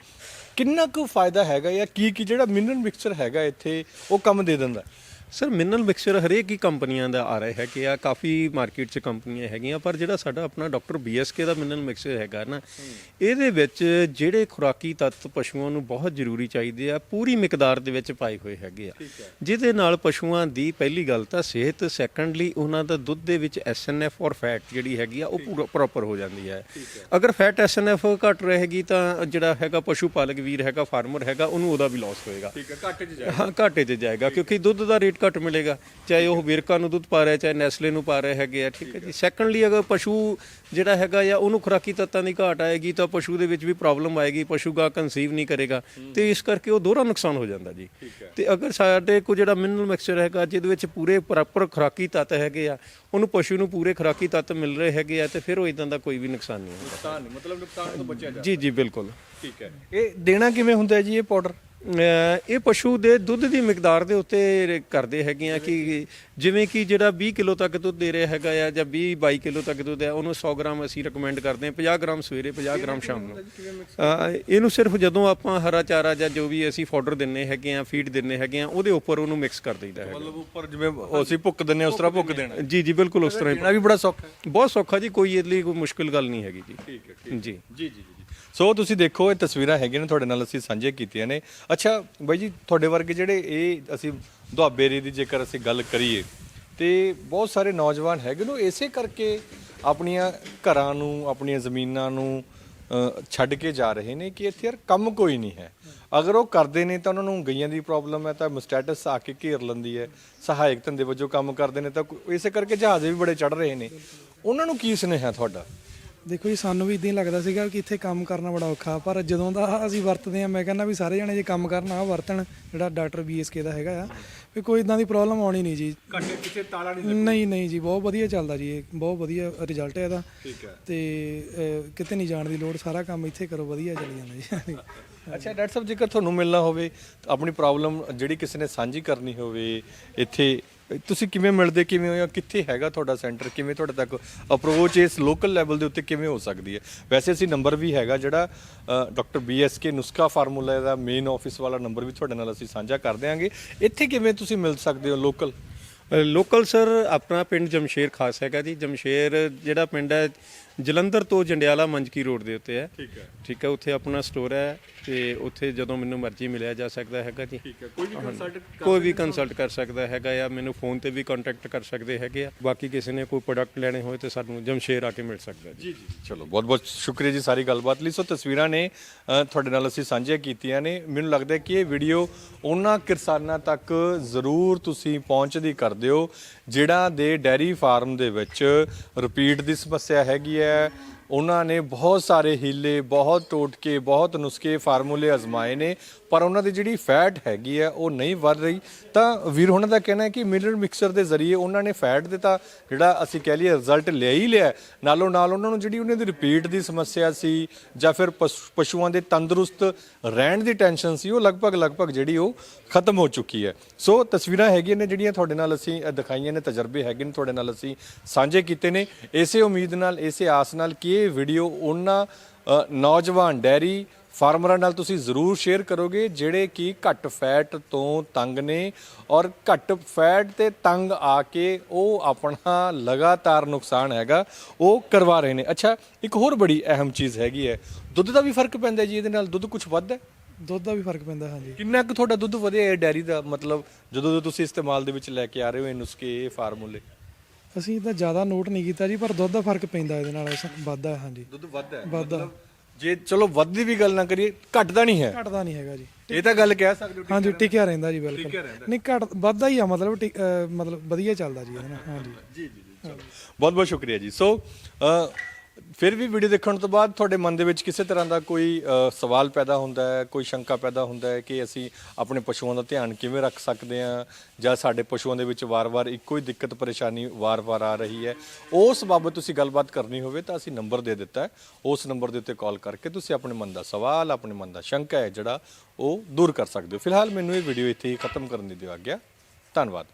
ਕਿੰਨਾ ਕੁ ਫਾਇਦਾ ਹੈਗਾ ਜਾਂ ਕੀ ਕੀ ਜਿਹੜਾ ਮਿਨਰਲ ਮਿਕਸਚਰ ਹੈਗਾ ਇੱਥੇ ਉਹ ਕੰਮ ਦੇ ਦਿੰਦਾ? ਸਰ ਮਿਨਰਲ ਮਿਕਸਚਰ ਹਰੇਕ ਹੀ ਕੰਪਨੀਆਂ ਦਾ ਆ ਰਿਹਾ ਹੈ ਕਿ ਆ ਕਾਫੀ ਮਾਰਕੀਟ 'ਚ ਕੰਪਨੀਆਂ ਹੈਗੀਆਂ ਪਰ ਜਿਹੜਾ ਸਾਡਾ ਆਪਣਾ ਡਾਕਟਰ ਬੀਐਸਕੇ ਦਾ ਮਿਨਰਲ ਮਿਕਸਚਰ ਹੈਗਾ ਨਾ ਇਹਦੇ ਵਿੱਚ ਜਿਹੜੇ ਖੁਰਾਕੀ ਤੱਤ ਪਸ਼ੂਆਂ ਨੂੰ ਬਹੁਤ ਜ਼ਰੂਰੀ ਚਾਹੀਦੇ ਆ ਪੂਰੀ ਮਿਕਦਾਰ ਦੇ ਵਿੱਚ ਪਾਏ ਹੋਏ ਹੈਗੇ ਆ। ਜਿਹਦੇ ਨਾਲ ਪਸ਼ੂਆਂ ਦੀ ਪਹਿਲੀ ਗੱਲ ਤਾਂ ਸਿਹਤ ਸੈਕੰਡਲੀ ਉਹਨਾਂ ਦਾ ਦੁੱਧ ਦੇ ਵਿੱਚ ਐਸਐਨਐਫ ਔਰ ਫੈਟ ਜਿਹੜੀ ਹੈਗੀ ਆ ਉਹ ਪੂਰਾ ਪ੍ਰੋਪਰ ਹੋ। ਜਾਂਦੀ ਹੈ। ਅਗਰ ਫੈਟ ਐਸਐਨਐਫ ਘਟ ਰਹੇਗੀ ਤਾਂ ਜਿਹੜਾ ਹੈਗਾ ਪਸ਼ੂ ਪਾਲਕ ਵੀਰ ਹੈਗਾ ਫਾਰਮਰ ਹੈਗਾ ਉਹਨੂੰ ਉਹਦਾ ਵੀ ਲਾਸ ਹੋਏਗਾ। ਠੀਕ ਹੈ ਘੱਟ ਚ ਹਾਂ ਘਾਟੇ 'ਚ ਜਾਏਗਾ ਕਿਉਂਕਿ ਦੁੱਧ ਦਾ ਰੇਟ ਘੱਟ ਮਿਲੇਗਾ ਚਾਹੇ ਉਹ ਵਿਰਕਾ ਨੂੰ ਦੁੱਧ ਪਾ ਰਿਹਾ ਚਾਹੇ ਨੈਸਲੇ ਨੂੰ ਪਾ ਰਿਹਾ ਹੈਗੇ ਆ ਠੀਕ ਹੈ ਜੀ। ਸੈਕੰਡਲੀ ਅਗਰ ਪਸ਼ੂ ਜਿਹੜਾ ਹੈਗਾ ਜਾਂ ਉਹਨੂੰ ਖੁਰਾਕੀ ਤੱਤਾਂ ਦੀ ਘਾਟ ਆਏਗੀ ਤਾਂ ਪਸ਼ੂ ਦੇ ਵਿੱਚ ਵੀ ਪ੍ਰੋਬਲਮ ਆਏਗੀ ਪਸ਼ੂ ਗਾ ਕਨਸੀਵ ਨਹੀਂ ਕਰੇਗਾ ਤੇ ਇਸ ਕਰਕੇ ਉਹ ਦੋਹਰਾ ਨੁਕਸਾਨ ਹੋ ਜਾਂਦਾ ਜੀ। ਤੇ ਅਗਰ ਸਾਡੇ ਕੋਲ ਜਿਹੜਾ ਮਿਨਰਲ ਮਿਕਸਚਰ ਹੈਗਾ ਜਿਹਦੇ ਵਿੱਚ ਪੂਰੇ ਪ੍ਰੋਪਰ ਖੁਰਾਕੀ ਤੱਤ ਹੈਗੇ ਆ ਉਹਨੂੰ ਪਸ਼ੂ ਨੂੰ ਪੂਰੇ ਖੁਰਾਕੀ ਤੱਤ ਮਿਲ ਰਹੇ ਹੈਗੇ ਆ ਤੇ ਫਿਰ ਉਹ ਇਦਾਂ ਦਾ ਕੋਈ ਵੀ ਨੁਕਸਾਨ ਨਹੀਂ ਹੁੰਦਾ। ਨੁਕਸਾਨ ਨਹੀਂ ਮਤਲਬ ਨੁਕਸਾਨ ਤੋਂ ਬਚਿਆ ਜਾ ਜੀ ਜੀ ਬਿਲਕੁਲ। ਠੀਕ ਹੈ। ਇਹ ਦੇਣਾ ਕਿਵੇਂ ਹੁੰਦਾ ਜੀ ਇਹ ਪਾਊਡਰ ਇਹ ਪਸ਼ੂ ਦੇ ਦੁੱਧ ਦੀ ਮਿਕਦਾਰ ਦੇ ਉੱਤੇ ਕਰਦੇ ਹੈਗੇ ਆ ਕਿ ਜਿਵੇਂ ਕਿ ਜਿਹੜਾ 20 ਕਿਲੋ ਤੱਕ ਦੁੱਧ ਦੇ ਰਿਹਾ ਹੈਗਾ ਆ ਜਾਂ 20 22 ਕਿਲੋ ਤੱਕ ਦੁੱਧ ਹੈ ਉਹਨੂੰ 100 ਗ੍ਰਾਮ ਅਸੀਂ ਰეკਮੈਂਡ ਕਰਦੇ ਹਾਂ 50 ਗ੍ਰਾਮ ਸਵੇਰੇ 50 ਗ੍ਰਾਮ ਸ਼ਾਮ ਨੂੰ। ਇਹਨੂੰ ਸਿਰਫ ਜਦੋਂ ਆਪਾਂ ਹਰਾ ਚਾਰਾ ਜਾਂ ਜੋ ਵੀ ਅਸੀਂ ਫੋਡਰ ਦਿੰਨੇ ਹੈਗੇ ਆ ਫੀਡ ਦਿੰਨੇ ਹੈਗੇ ਆ ਉਹਦੇ ਉੱਪਰ ਉਹਨੂੰ ਮਿਕਸ ਕਰ ਦਈਦਾ ਹੈਗਾ। ਮਤਲਬ ਉੱਪਰ ਜਿਵੇਂ ਅਸੀਂ ਭੁੱਕ ਦਿੰਨੇ ਉਸ ਤਰ੍ਹਾਂ ਭੁੱਕ ਦੇਣਾ। ਜੀ ਜੀ ਬਿਲਕੁਲ ਉਸ ਤਰ੍ਹਾਂ ਦੇਣਾ ਵੀ ਬੜਾ ਸੌਖਾ ਹੈ। ਹੀ ਬਹੁਤ ਸੌਖਾ ਜੀ ਕੋਈ ਇਹਦੇ ਲਈ ਕੋਈ ਮੁਸ਼ਕਿਲ ਗੱਲ ਨਹੀਂ ਹੈਗੀ ਜੀ। ਠੀਕ ਹੈ ਜੀ ਜੀ ਜੀ। ਸੋ ਤੁਸੀਂ ਦੇਖੋ, ਇਹ ਤਸਵੀਰਾਂ ਹੈਗੀਆਂ ਨੇ, ਤੁਹਾਡੇ ਨਾਲ ਅਸੀਂ ਸਾਂਝੇ ਕੀਤੀਆਂ ਨੇ। ਅੱਛਾ, ਬਾਈ ਜੀ, ਤੁਹਾਡੇ ਵਰਗੇ ਜਿਹੜੇ ਇਹ ਅਸੀਂ ਦੁਆਬੇ ਏਰੀਏ ਦੀ ਜੇਕਰ ਅਸੀਂ ਗੱਲ ਕਰੀਏ, ਤੇ ਬਹੁਤ ਸਾਰੇ ਨੌਜਵਾਨ ਹੈਗੇ ਨੇ, ਉਹ ਇਸੇ ਕਰਕੇ ਆਪਣੀਆਂ ਘਰਾਂ ਨੂੰ, ਆਪਣੀਆਂ ਜ਼ਮੀਨਾਂ ਨੂੰ ਛੱਡ ਕੇ ਜਾ ਰਹੇ ਨੇ ਕਿ ਇੱਥੇ ਯਾਰ ਕੰਮ ਕੋਈ ਨਹੀਂ ਹੈ। ਅਗਰ ਉਹ ਕਰਦੇ ਨੇ ਤਾਂ ਉਹਨਾਂ ਨੂੰ ਗਈਆਂ ਦੀ ਪ੍ਰੋਬਲਮ ਹੈ, ਤਾਂ ਮਸਟੈਟਸ ਆ ਕੇ ਘੇਰ ਲੈਂਦੀ ਹੈ। ਸਹਾਇਕ ਧੰਦੇ ਵਜੋਂ ਕੰਮ ਕਰਦੇ ਨੇ, ਤਾਂ ਇਸੇ ਕਰਕੇ ਜਹਾਜ਼ੇ ਵੀ ਬੜੇ ਚੜ ਰਹੇ ਨੇ। ਉਹਨਾਂ ਨੂੰ ਕੀ ਸੁਨੇਹਾ ਤੁਹਾਡਾ? ਦੇਖੋ ਜੀ ਸਾਨੂੰ ਵੀ ਇਦਾਂ ਹੀ ਲੱਗਦਾ ਸੀਗਾ ਕਿ ਇੱਥੇ ਕੰਮ ਕਰਨਾ ਬੜਾ ਔਖਾ ਪਰ ਜਦੋਂ ਦਾ ਅਸੀਂ ਵਰਤਦੇ ਆ ਮੈਂ ਕਹਿੰਦਾ ਵੀ ਸਾਰੇ ਜਣੇ ਜੇ ਕੰਮ ਕਰਨ ਆ ਵਰਤਣ ਜਿਹੜਾ ਡਾਕਟਰ ਬੀਐਸਕੇ ਦਾ ਹੈਗਾ ਆ ਵੀ ਕੋਈ ਇਦਾਂ ਦੀ ਪ੍ਰੋਬਲਮ ਆਉਣੀ ਨਹੀਂ ਜੀ। ਘੱਟੇ ਪਿੱਛੇ ਤਾਲਾ ਨਹੀਂ ਨਹੀਂ ਜੀ ਬਹੁਤ ਵਧੀਆ ਚੱਲਦਾ ਜੀ ਇਹ ਬਹੁਤ ਵਧੀਆ ਰਿਜ਼ਲਟ ਹੈ ਇਹਦਾ। ਠੀਕ ਹੈ। ਤੇ ਅਹ, ਕਿਤੇ ਨਹੀਂ ਜਾਣ ਦੀ ਲੋੜ ਸਾਰਾ ਕੰਮ ਇੱਥੇ ਕਰੋ ਵਧੀਆ ਚੱਲੀ ਜਾਂਦਾ ਜੀ। ਅੱਛਾ ਡਾਕਟਰ ਸਾਹਿਬ ਜੇਕਰ ਤੁਹਾਨੂੰ ਮਿਲਣਾ ਹੋਵੇ ਤਾਂ ਆਪਣੀ ਪ੍ਰੋਬਲਮ ਜਿਹੜੀ ਕਿਸੇ ਨੇ ਸਾਂਝੀ ਕਰਨੀ ਹੋਵੇ ਇੱਥੇ ਤੁਸੀਂ ਕਿਵੇਂ ਮਿਲਦੇ, ਕਿਵੇਂ ਹੋ ਜਾਂ ਕਿੱਥੇ ਹੈਗਾ ਤੁਹਾਡਾ ਸੈਂਟਰ ਕਿਵੇਂ ਤੁਹਾਡੇ ਤੱਕ ਅਪਰੋਚ ਇਸ ਲੋਕਲ ਲੈਵਲ ਦੇ ਉੱਤੇ ਕਿਵੇਂ ਹੋ ਸਕਦੀ ਹੈ? ਵੈਸੇ ਅਸੀਂ ਨੰਬਰ ਵੀ ਹੈਗਾ ਜਿਹੜਾ ਡਾਕਟਰ ਬੀਐਸਕੇ ਨੁਸਖਾ ਫਾਰਮੂਲਾ ਦਾ ਮੇਨ ਆਫਿਸ ਵਾਲਾ ਨੰਬਰ ਵੀ ਤੁਹਾਡੇ ਨਾਲ ਅਸੀਂ ਸਾਂਝਾ ਕਰ ਦਿਆਂਗੇ। ਇੱਥੇ ਕਿਵੇਂ ਤੁਸੀਂ ਮਿਲ ਸਕਦੇ ਹੋ ਲੋਕਲ ਲੋਕਲ ਸਰ ਆਪਣਾ ਪਿੰਡ ਜਮਸ਼ੇਰ ਖਾਸ ਹੈਗਾ ਜੀ। ਜਮਸ਼ੇਰ ਜਿਹੜਾ ਪਿੰਡ ਹੈ ਜਲੰਧਰ ਤੋਂ ਜੰਡਿਆਲਾ ਮੰਜਕੀ ਰੋਡ ਦੇ ਉੱਤੇ ਹੈ। ਠੀਕ ਹੈ। ਠੀਕ ਹੈ ਉੱਥੇ ਆਪਣਾ ਸਟੋਰ ਹੈ ਤੇ ਉੱਥੇ ਜਦੋਂ ਮੈਨੂੰ ਮਰਜ਼ੀ ਮਿਲਿਆ ਜਾ ਸਕਦਾ ਹੈਗਾ ਜੀ। ਠੀਕ ਹੈ ਕੋਈ ਵੀ ਕੰਸਲਟ ਕੋਈ ਵੀ ਕੰਸਲਟ ਕਰ ਸਕਦਾ ਹੈਗਾ ਜਾਂ ਮੈਨੂੰ ਫੋਨ ਤੇ ਵੀ ਕੰਟੈਕਟ ਕਰ ਸਕਦੇ ਹੈਗੇ ਆ। ਬਾਕੀ ਕਿਸੇ ਨੇ ਕੋਈ ਪ੍ਰੋਡਕਟ ਲੈਣੇ ਹੋਏ ਤੇ ਸਾਨੂੰ ਜਮਸ਼ੇਰ ਆ ਕੇ ਮਿਲ ਸਕਦਾ ਜੀ। ਜੀ ਜੀ। ਚਲੋ ਬਹੁਤ ਬਹੁਤ ਸ਼ੁਕਰੀਆ ਜੀ ਸਾਰੀ ਗੱਲਬਾਤ ਲਈ। ਸੋ ਤਸਵੀਰਾਂ ਨੇ ਤੁਹਾਡੇ ਨਾਲ ਅਸੀਂ ਸਾਂਝੀਆਂ ਕੀਤੀਆਂ ਨੇ। ਮੈਨੂੰ ਲੱਗਦਾ ਕਿ ਇਹ ਵੀਡੀਓ ਉਹਨਾਂ ਕਿਸਾਨਾਂ ਤੱਕ ਜ਼ਰੂਰ ਤੁਸੀਂ ਪਹੁੰਚਦੀ ਕਰ ਦਿਓ ਜਿਹੜਾ ਦੇ ਡੈਰੀ ਫਾਰਮ ਦੇ ਵਿੱਚ ਰਿਪੀਟ ਦੀ ਸਮੱਸਿਆ ਹੈਗੀ ਹੈ Yeah. ਉਹਨਾਂ ਨੇ ਬਹੁਤ ਸਾਰੇ ਹੀਲੇ, ਬਹੁਤ ਟੋਟਕੇ, ਬਹੁਤ ਨੁਸਖੇ ਫਾਰਮੂਲੇ ਅਜ਼ਮਾਏ ਨੇ, ਪਰ ਉਹਨਾਂ ਦੀ ਜਿਹੜੀ ਫੈਟ ਹੈਗੀ ਹੈ, ਉਹ ਨਹੀਂ ਵੱਧ ਰਹੀ। ਤਾਂ ਵੀਰ ਉਹਨਾਂ ਦਾ ਕਹਿਣਾ ਹੈ ਕਿ ਮਿਲਰ ਮਿਕਸਰ ਦੇ ਜ਼ਰੀਏ ਉਹਨਾਂ ਨੇ ਫੈਟ ਦੇ ਤਾਂ ਜਿਹੜਾ ਅਸੀਂ ਕਹਿ ਲਈਏ ਰਿਜ਼ਲਟ ਲਿਆ ਹੀ ਲਿਆ ਨਾਲੋਂ ਨਾਲ ਉਹਨਾਂ ਨੂੰ ਜਿਹੜੀ ਉਹਨਾਂ ਦੀ ਰਿਪੀਟ ਦੀ ਸਮੱਸਿਆ ਸੀ ਜਾਂ ਫਿਰ ਪਸ਼ੂ- ਪਸ਼ੂਆਂ ਦੇ ਤੰਦਰੁਸਤ ਰਹਿਣ ਦੀ ਟੈਨਸ਼ਨ ਸੀ, ਉਹ ਲਗਭਗ ਲਗਭਗ ਜਿਹੜੀ ਉਹ ਖਤਮ ਹੋ ਚੁੱਕੀ ਹੈ। ਸੋ ਤਸਵੀਰਾਂ ਹੈਗੀਆਂ ਨੇ ਜਿਹੜੀਆਂ ਤੁਹਾਡੇ ਨਾਲ ਅਸੀਂ ਦਿਖਾਈਆਂ ਨੇ, ਤਜਰਬੇ ਹੈਗੇ ਨੇ ਤੁਹਾਡੇ ਨਾਲ ਅਸੀਂ ਸਾਂਝੇ ਕੀਤੇ ਨੇ। ਇਸੇ ਉਮੀਦ ਨਾਲ, ਇਸੇ ਆਸ ਨਾਲ ਕਿ ਇਹ ਵੀਡੀਓ ਉਹਨਾਂ ਨੌਜਵਾਨ ਡੈਰੀ ਫਾਰਮਰਾਂ ਨਾਲ ਤੁਸੀਂ ਜ਼ਰੂਰ ਸ਼ੇਅਰ ਕਰੋਗੇ ਜਿਹੜੇ ਕਿ ਘੱਟ ਫੈਟ ਤੋਂ ਤੰਗ ਨੇ ਔਰ ਘੱਟ ਫੈਟ ਤੇ ਤੰਗ ਆ ਕੇ ਉਹ ਆਪਣਾ ਲਗਾਤਾਰ ਨੁਕਸਾਨ ਹੈਗਾ ਉਹ ਕਰਵਾ ਰਹੇ ਨੇ। ਅੱਛਾ ਇੱਕ ਹੋਰ ਬੜੀ ਅਹਿਮ ਚੀਜ਼ ਹੈਗੀ ਹੈ ਦੁੱਧ ਦਾ ਵੀ ਫ਼ਰਕ ਪੈਂਦਾ ਜੀ ਇਹਦੇ ਨਾਲ? ਦੁੱਧ ਕੁਝ ਵੱਧਦਾ ਹੈ? ਦੁੱਧ ਦਾ ਵੀ ਫ਼ਰਕ ਪੈਂਦਾ ਹਾਂਜੀ। ਕਿੰਨਾ ਕੁ ਤੁਹਾਡਾ ਦੁੱਧ ਵਧਿਆ ਹੈ ਡੈਰੀ ਦਾ ਮਤਲਬ ਜਦੋਂ ਤੁਸੀਂ ਇਸਤੇਮਾਲ ਦੇ ਵਿੱਚ ਲੈ ਕੇ ਆ ਰਹੇ ਹੋ ਇਹ ਨੁਸਖੇ ਇਹ ਫਾਰਮੂਲੇ? ਅਸੀਂ ਤਾਂ ਜ਼ਿਆਦਾ ਨੋਟ ਨਹੀਂ ਕੀਤਾ ਜੀ ਪਰ ਦੁੱਧ ਦਾ ਫ਼ਰਕ ਪੈਂਦਾ ਇਹਦੇ ਨਾਲ ਵੱਧਦਾ ਹੈ ਹਾਂਜੀ। ਦੁੱਧ ਵੱਧਦਾ ਹੈ ਵੱਧਦਾ। ਜੇ ਚਲੋ ਵੱਧ ਦੀ ਵੀ ਗੱਲ ਨਾ ਕਰੀਏ ਘਟਦਾ ਨਹੀਂ ਹੈ। ਘਟਦਾ ਨਹੀਂ ਹੈਗਾ ਜੀ। ਇਹ ਤਾਂ ਗੱਲ ਕਹਿ ਸਕਦੇ ਹੋ ਹਾਂਜੀ ਟਿਕਿਆ ਰਹਿੰਦਾ ਜੀ ਬਿਲਕੁਲ। ਨਹੀਂ ਘਟ ਵੱਧਦਾ ਹੀ ਆ ਮਤਲਬ ਅਹ ਮਤਲਬ ਵਧੀਆ ਚੱਲਦਾ ਜੀ ਇਹਦੇ ਨਾਲ ਹਾਂਜੀ। ਜੀ ਜੀ ਜੀ ਬਹੁਤ ਬਹੁਤ ਸ਼ੁਕਰੀਆ ਜੀ। ਸੋ ਅ, ਫਿਰ ਵੀ ਵੀਡੀਓ ਦੇਖਣ ਤੋਂ ਬਾਅਦ ਤੁਹਾਡੇ ਮਨ ਦੇ ਵਿੱਚ ਕਿਸੇ ਤਰ੍ਹਾਂ ਦਾ ਕੋਈ ਅ, ਸਵਾਲ ਪੈਦਾ ਹੁੰਦਾ ਹੈ ਕੋਈ ਸ਼ੰਕਾ ਪੈਦਾ ਹੁੰਦਾ ਹੈ ਕਿ ਅਸੀਂ ਆਪਣੇ ਪਸ਼ੂਆਂ ਦਾ ਧਿਆਨ ਕਿਵੇਂ ਰੱਖ ਸਕਦੇ ਹਾਂ ਜਾਂ ਸਾਡੇ ਪਸ਼ੂਆਂ ਦੇ ਵਿੱਚ ਵਾਰ-ਵਾਰ ਇੱਕੋ ਹੀ ਦਿੱਕਤ ਪਰੇਸ਼ਾਨੀ ਵਾਰ-ਵਾਰ ਆ ਰਹੀ ਹੈ? ਉਸ ਬਾਬਤ ਤੁਸੀਂ ਗੱਲਬਾਤ ਕਰਨੀ ਹੋਵੇ ਤਾਂ ਅਸੀਂ ਨੰਬਰ ਦੇ ਦਿੱਤਾ ਹੈ। ਉਸ ਨੰਬਰ ਦੇ ਉੱਤੇ ਕਾਲ ਕਰਕੇ ਤੁਸੀਂ ਆਪਣੇ ਮਨ ਦਾ ਸਵਾਲ ਆਪਣੇ ਮਨ ਦਾ ਸ਼ੰਕਾ ਹੈ ਜਿਹੜਾ ਉਹ ਦੂਰ ਕਰ ਸਕਦੇ ਹੋ। ਫਿਲਹਾਲ ਮੈਨੂੰ ਇਹ ਵੀਡੀਓ ਇੱਥੇ ਹੀ ਖਤਮ ਕਰਨ ਦੀ ਦਿਓ ਆਗਿਆ। ਧੰਨਵਾਦ।